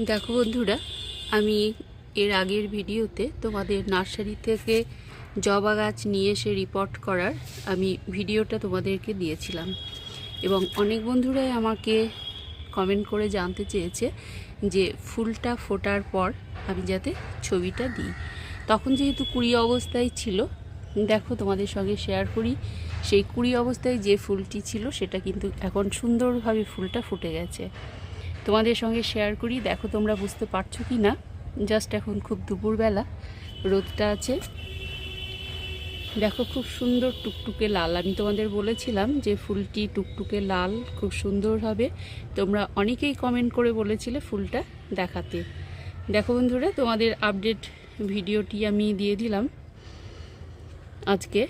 দেখো বন্ধুরা, আমি এর আগের ভিডিওতে তোমাদের নার্সারি থেকে জবা গাছ নিয়ে এসে রিপোর্ট করার আমি ভিডিওটা তোমাদেরকে দিয়েছিলাম। এবং অনেক বন্ধুরাই আমাকে কমেন্ট করে জানতে চেয়েছে যে ফুলটা ফোটার পর আমি যাতে ছবিটা দিই। তখন যেহেতু কুড়ি অবস্থায় ছিল, দেখো তোমাদের সঙ্গে শেয়ার করি, সেই কুড়ি অবস্থায় যে ফুলটি ছিল সেটা কিন্তু এখন সুন্দরভাবে ফুলটা ফুটে গেছে। তোমাদের সঙ্গে শেয়ার করি। দেখো তোমরা বুঝতে পারছ কি না জাস্ট এখন খুব দুপুরবেলা, রোদটা আছে। দেখো খুব সুন্দর টুকটুকে লাল। আমি তোমাদের বলেছিলাম যে ফুলটি টুকটুকে লাল, খুব সুন্দর হবে। তোমরা অনেকেই কমেন্ট করে বলেছিলে ফুলটা দেখাতে। দেখো বন্ধুরা, তোমাদের আপডেট ভিডিওটি আমি দিয়ে দিলাম আজকে।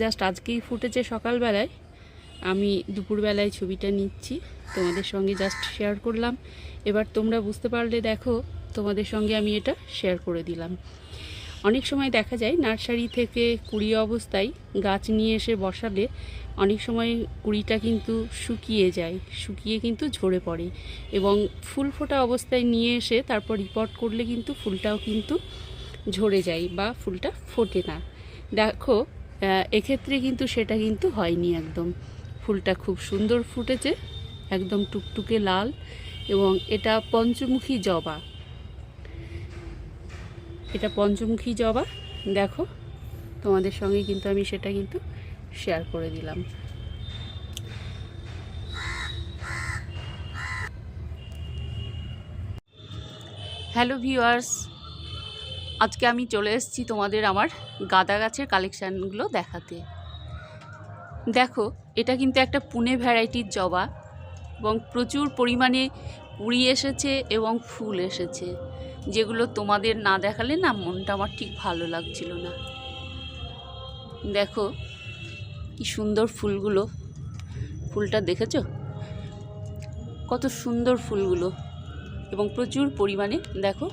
জাস্ট আজকেই ফুটেছে সকালবেলায়। আমি দুপুরবেলায় ছবিটা নিচ্ছি। তোমাদের সঙ্গে জাস্ট শেয়ার করলাম। এবার তোমরা বুঝতে পারলে দেখো, তোমাদের সঙ্গে আমি এটা শেয়ার করে দিলাম। অনেক সময় দেখা যায় নার্সারি থেকে কুড়ি অবস্থায় গাছ নিয়ে এসে বসালে অনেক সময় কুড়িটা কিন্তু শুকিয়ে যায়, শুকিয়ে কিন্তু ঝরে পড়ে এবং ফুল ফোটা অবস্থায় নিয়ে এসে তারপর রিপোর্ট করলে কিন্তু ফুলটাও কিন্তু ঝরে যায় বা ফুলটা ফোটে না। দেখো এক্ষেত্রে কিন্তু সেটা কিন্তু হয়নি একদম। ফুলটা খুব সুন্দর ফুটেছে একদম টুকটুকে লাল এবং এটা পঞ্চমুখী জবা। এটা পঞ্চমুখী জবা। দেখো, তোমাদের সঙ্গে কিন্তু আমি সেটা কিন্তু শেয়ার করে দিলাম। হ্যালো ভিউয়ার্স আজকে আমি চলে এসেছি তোমাদের আমার গাঁদা গাছের কালেকশানগুলো দেখাতে। দেখো, এটা কিন্তু একটা পুনে ভ্যারাইটির জবা। এবং প্রচুর পরিমাণে কুড়ি এসেছে এবং ফুল এসেছে। যেগুলো তোমাদের না দেখালে না মনটা আমার ঠিক ভালো লাগছিল না। দেখো, কি সুন্দর ফুলগুলো। ফুলটা দেখেছ? কত সুন্দর ফুলগুলো এবং প্রচুর পরিমাণে, দেখো,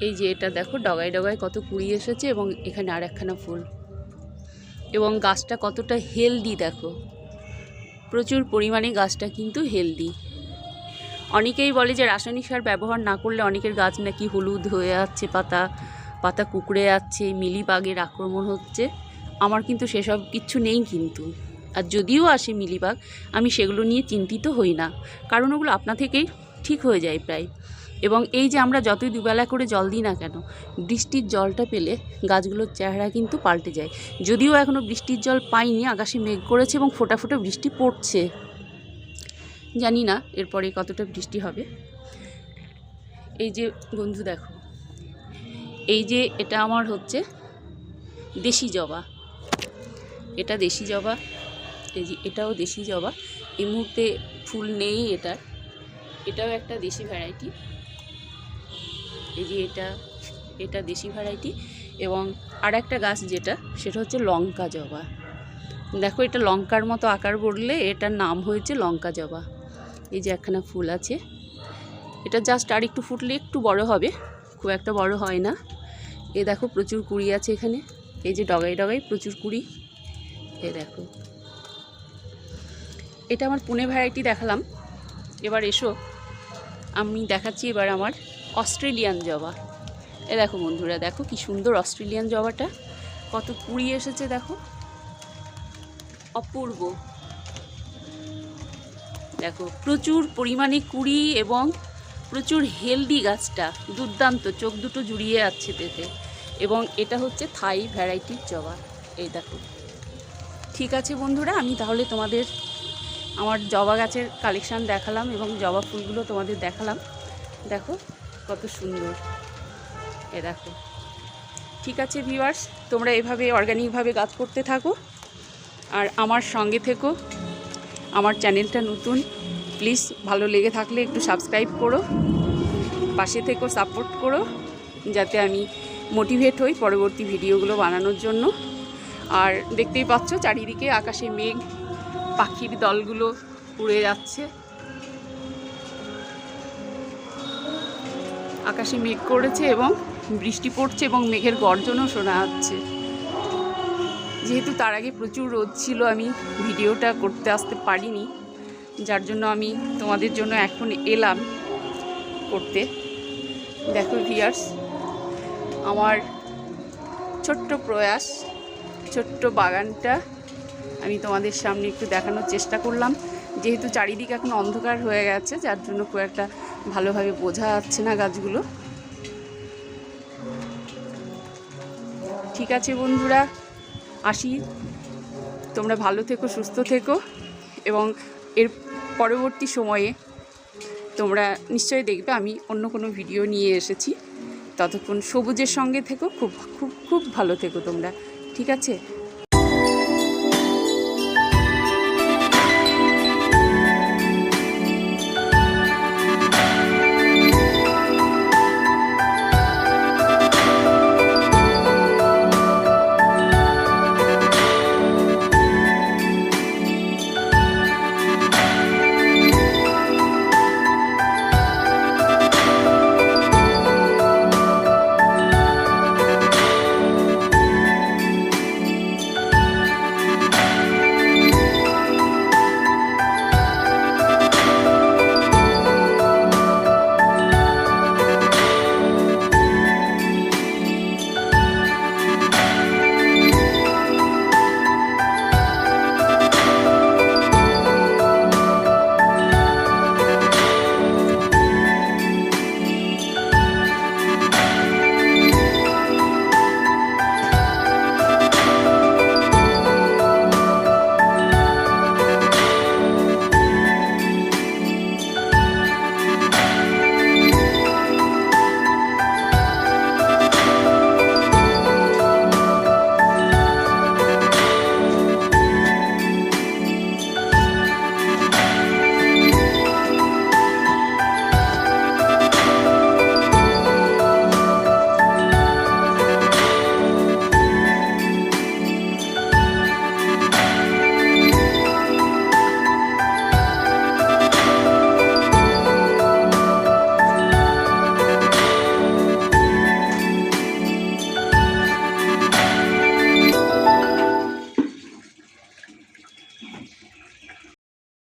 এই যে এটা দেখো, ডগায় ডগায় কত কুড়ি এসেছে এবং এখানে আর একখানা ফুল। এবং গাছটা কতটা হেলদি দেখো। প্রচুর পরিমাণে গাছটা কিন্তু হেলদি অনেকেই বলে যে রাসায়নিক সার ব্যবহার না করলে অনেকের গাছ নাকি হলুদ হয়ে যাচ্ছে, পাতা পাতা কুকড়ে যাচ্ছে, মিলিবাগের আক্রমণ হচ্ছে। আমার কিন্তু সেসব কিছু নেই কিন্তু। আর যদিও আসে মিলিবাগ, আমি সেগুলো নিয়ে চিন্তিত হই না। কারণ ওগুলো আপনা থেকেই ঠিক হয়ে যায় প্রায়। এবং এই যে আমরা যতই দুবেলা করে জল দিই না কেন, বৃষ্টির জলটা পেলে গাছগুলোর চেহারা কিন্তু পাল্টে যায়। যদিও এখনও বৃষ্টির জল পাইনি, আকাশে মেঘ করেছে এবং ফোটা ফোটা বৃষ্টি পড়ছে। জানি না এরপরে কতটা বৃষ্টি হবে। এই যে বন্ধু দেখো, এই যে এটা আমার হচ্ছে দেশি জবা। এটা দেশি জবা, এই যে এটাও দেশি জবা। এই মুহূর্তে ফুল নেই এটার। এটাও একটা দেশি ভ্যারাইটি এই যে এটা এটা দেশি ভ্যারাইটি এবং আর একটা গাছ যেটা, সেটা হচ্ছে লঙ্কা জবা। দেখো এটা লঙ্কার মতো আকার করলে এটার নাম হয়েছে লঙ্কা জবা। এই যে একখানা ফুল আছে। এটা জাস্ট আর একটু ফুটলে একটু বড় হবে, খুব একটা বড় হয় না। এ দেখো প্রচুর কুড়ি আছে এখানে। এই যে ডগাই ডগাই প্রচুর কুড়ি। এ দেখো। এটা আমার পুনে ভ্যারাইটি দেখালাম। এবার এসো। আমি দেখাচ্ছি এবার আমার অস্ট্রেলিয়ান জবা। এ দেখো বন্ধুরা, দেখো কি সুন্দর অস্ট্রেলিয়ান জবাটা। কত কুড়ি এসেছে, দেখো। অপূর্ব। দেখো, প্রচুর পরিমাণে কুড়ি এবং প্রচুর হেলদি গাছটা, দুর্দান্ত, চোখ দুটো জুড়িয়ে আছে পেতে। এবং এটা হচ্ছে থাই ভ্যারাইটির জবা, এই দেখো। ঠিক আছে বন্ধুরা, আমি তাহলে তোমাদের আমার জবা গাছের কালেকশান দেখালাম এবং জবা ফুলগুলো তোমাদের দেখালাম। দেখো কত সুন্দর। এ দেখো। ঠিক আছে ভিউয়ার্স তোমরা এভাবে অর্গানিকভাবে গাছ করতে থাকো। আর আমার সঙ্গে থেকো। আমার চ্যানেলটা নতুন প্লিজ ভালো লেগে থাকলে একটু সাবস্ক্রাইব করো। পাশে থেকো সাপোর্ট করো, যাতে আমি মোটিভেট হই পরবর্তী ভিডিওগুলো বানানোর জন্য। আর দেখতেই পাচ্ছ, চারিদিকে আকাশে মেঘ পাখির দলগুলো উড়ে যাচ্ছে। আকাশে মেঘ করেছে এবং বৃষ্টি পড়ছে এবং মেঘের গর্জনও শোনা যাচ্ছে। যেহেতু তার আগে প্রচুর রোদ ছিল, আমি ভিডিওটা করতে আসতে পারিনি। যার জন্য আমি তোমাদের জন্য এখন এলাম করতে। দেখো ভিয়ার্স আমার ছোট্ট প্রয়াস, ছোট্ট বাগানটা আমি তোমাদের সামনে একটু দেখানোর চেষ্টা করলাম। যেহেতু চারিদিক এখন অন্ধকার হয়ে গেছে, যার জন্য খুব একটা ভালোভাবে বোঝা যাচ্ছে না গাছগুলো। ঠিক আছে বন্ধুরা, আসি। তোমরা ভালো থেকো, সুস্থ থেকো, এবং এর পরবর্তী সময়ে তোমরা নিশ্চয়ই দেখবে আমি অন্য কোনো ভিডিও নিয়ে এসেছি। ততক্ষণ সবুজের সঙ্গে থেকো, খুব খুব খুব ভালো থেকো তোমরা। ঠিক আছে?